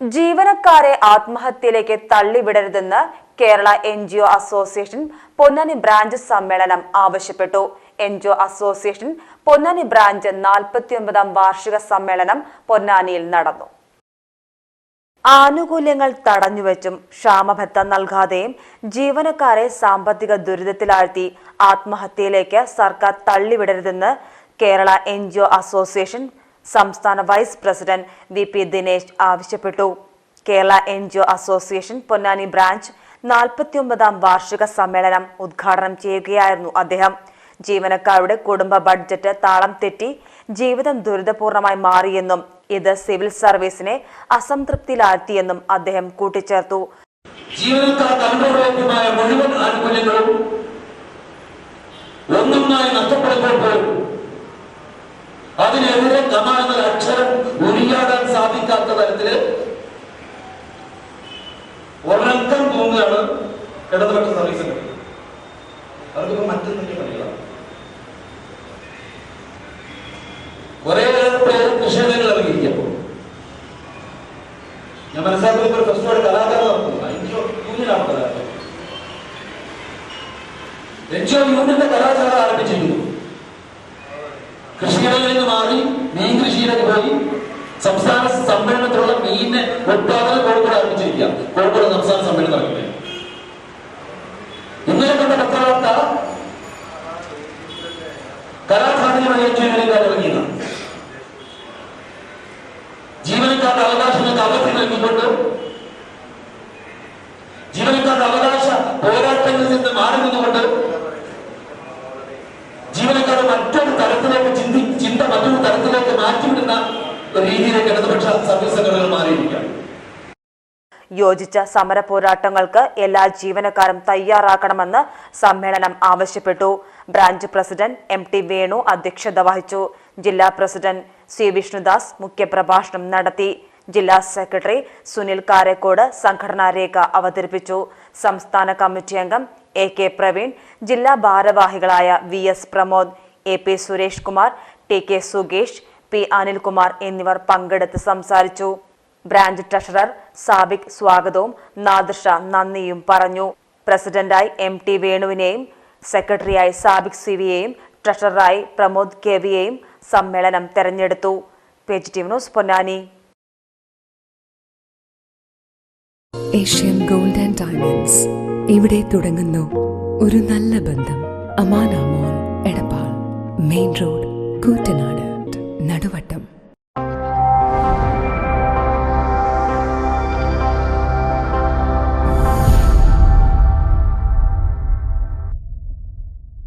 ജീവനക്കാരെ ആത്മഹത്യയിലേക്ക് തള്ളിവിടരുതെന്ന് Kerala N G O association Ponnani branch സമ്മേളനം ആവശ്യപ്പെട്ടു. N G O association Ponnani branch നാൽപ്പത്തിയൊമ്പതാം വാർഷിക സമ്മേളനം പൊന്നാനിയിൽ നടന്നു. ആനുകൂല്യങ്ങൾ തടഞ്ഞുവെച്ചും ക്ഷാമഭത്ത നൽകാതെയും ജീവനക്കാരെ സാമ്പത്തിക ദുരിതത്തിലാഴ്ത്തി ആത്മഹത്യയിലേക്ക് സർക്കാർ തള്ളിവിടരുതെന്ന് Kerala N G O association സംസ്ഥാന vice president V P Dinesh ആവശ്യപ്പെട്ടു. Kerala N G association Ponnani branch നാൽപ്പത്തിയൊമ്പതാം വാർഷിക സമ്മേളനം ഉദ്ഘാടനം ചെയ്യുകയായിരുന്നു അദ്ദേഹം. ജീവനക്കാരുടെ കുടുംബ ബഡ്ജറ്റ് താളം തെറ്റി ജീവിതം ദുരിതപൂർണമായി മാറിയെന്നും ഇത് സിവിൽ സർവീസിനെ അസംതൃപ്തിയിലാഴ്ത്തിയെന്നും അദ്ദേഹം കൂട്ടിച്ചേർത്തു. ജീവനക്കാർ മുഴുവൻ ആനുകൂല്യങ്ങളും ഒന്നൊന്നായി നഷ്ടപ്പെടുമ്പോൾ സാധിക്കാത്ത തരത്തിൽ ഒരക്കം പോകുന്നതാണ് ഇടതുപക്ഷ സർവീസ് അവർക്കിപ്പോ മറ്റൊന്നും പണികളാണ് കുറേയേറെ പേര് നിഷേധങ്ങൾ ഇറങ്ങിയിരിക്കും ഞാൻ മനസ്സിലാക്കുന്ന ഒരു ഫെസ്റ്റിവൽ കലാകാരൻ എൻജിഒ യൂണിയന്റെ കലാശാല ആരംഭിച്ചിരുന്നു കൃഷികളിൽ നിന്ന് മാറി മീൻ കൃഷിയിലേക്ക് പോയി സംസ്ഥാന സമ്മേളനത്തിലുള്ള മീനിനെ ഉത്പാദനം കോഴിക്കോട് ആരംഭിച്ചിരിക്കുക കോഴിക്കോട് സംസ്ഥാന സമ്മേളനം നടക്കുന്നത് ഇന്നലെ കണ്ട പത്രവാർത്ത കലാസാധനമായ ജീവനക്കാർ ഇറങ്ങിയത്. ജീവനക്കാരുടെ അവകാശങ്ങൾക്ക് അവധി നൽകിക്കൊണ്ട് ജീവനക്കാരുടെ അവകാശ പോരാട്ടങ്ങളിൽ നിന്ന് മാറി നിന്നുകൊണ്ട് ജീവനക്കാരെ മറ്റൊരു തലത്തിലേക്ക് ചിന്തി ചിന്ത മറ്റൊരു തലത്തിലേക്ക് മാറ്റിവിടുന്ന യോജിച്ച സമര പോരാട്ടങ്ങൾക്ക് എല്ലാ ജീവനക്കാരും തയ്യാറാക്കണമെന്ന് സമ്മേളനം ആവശ്യപ്പെട്ടു. Branch president M T Venu അധ്യക്ഷത വഹിച്ചു. ജില്ലാ പ്രസിഡന്റ് സി വിഷ്ണുദാസ് മുഖ്യപ്രഭാഷണം നടത്തി. ജില്ലാ സെക്രട്ടറി സുനിൽ കാരക്കോട് സംഘടനാ രേഖ അവതരിപ്പിച്ചു. സംസ്ഥാന കമ്മിറ്റി അംഗം എ കെ പ്രവീൺ ജില്ലാ ഭാരവാഹികളായ V S Pramod A P Suresh Kumar T K സുഗേഷ് P Anilkumar എന്നിവർ പങ്കെടുത്ത് സംസാരിച്ചു. ബ്രാഞ്ച് ട്രഷറർ സാബിക് സ്വാഗതവും നാദിർഷ നന്ദിയും പറഞ്ഞു. പ്രസിഡന്റായി എം ടി വേണുവിനെയും സെക്രട്ടറിയായി സാബിക് സിവിയെയും ട്രഷററായി പ്രമോദ് കെവിയെയും സമ്മേളനം തെരഞ്ഞെടുത്തു. T news Ponnani. Asian gold and diamonds. ഇവിടെ തുടങ്ങുന്നു ഒരു നല്ല ബന്ധം. Amanamol Edappal main road Koottanad. Naduvattam